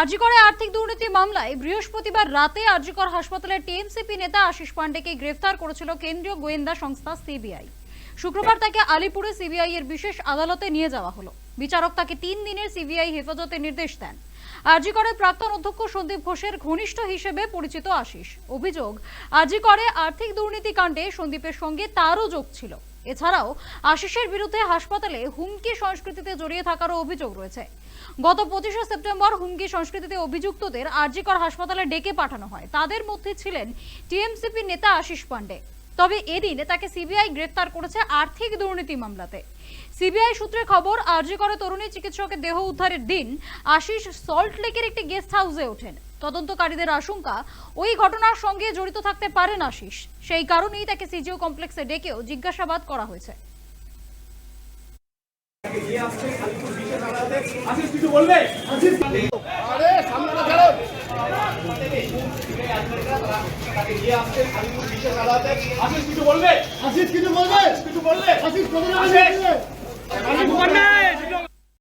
আরজিকরে আর্থিক দুর্নীতি মামলায় বৃহস্পতিবার রাতে আরজিকর হাসপাতালের টিএমসিপি নেতা আশিস পান্ডেকে গ্রেফতার করেছিল কেন্দ্রীয় গোয়েন্দা সংস্থা সিবিআই। শুক্রবার তাকে আলিপুরে সিবিআই এর বিশেষ আদালতে নিয়ে যাওয়া হলো। বিচারক তাকে তিন দিনের সিবিআই হেফাজতে নির্দেশ দেন। আরজিকরের প্রাক্তন অধ্যক্ষ সন্দীপ ঘোষের ঘনিষ্ঠ হিসেবে পরিচিত আশিস। অভিযোগ আরজিকরে আর্থিক দুর্নীতি কাণ্ডে সন্দীপের সঙ্গে তারও যোগ ছিল। এছাড়াও, আশিসের বিরুদ্ধে হাসপাতালে হুমকি সংস্কৃতিতে জড়িয়ে থাকারও অভিযোগ রয়েছে। গত পঁচিশে সেপ্টেম্বর হুমকি সংস্কৃতিতে অভিযুক্তদের আরজিকর হাসপাতালে ডেকে পাঠানো হয়। তাদের মধ্যে ছিলেন টিএমসিপি নেতা আশিস পান্ডে তবে এদিন তাকে সিবিআই গ্রেফতার করেছে আর্থিক দুর্নীতি মামলাতে। সিবিআই সূত্রে খবর আরজিকরে তরুণী চিকিৎসকের দেহ উদ্ধারের দিন আশিস সল্ট লেকের একটি গেস্ট হাউসে ওঠেন। তদন্তকারীদের আশঙ্কা, ওই ঘটনার সঙ্গে জড়িত থাকতে পারেন আশিস। সেই কারণেই তাকে সিজিও কমপ্লেক্সে ডেকেও জিজ্ঞাসাবাদ করা হয়েছে। আরে আশিস কিছু বলবে? আসিস কিছু বলবে? কিছু বললে আসিস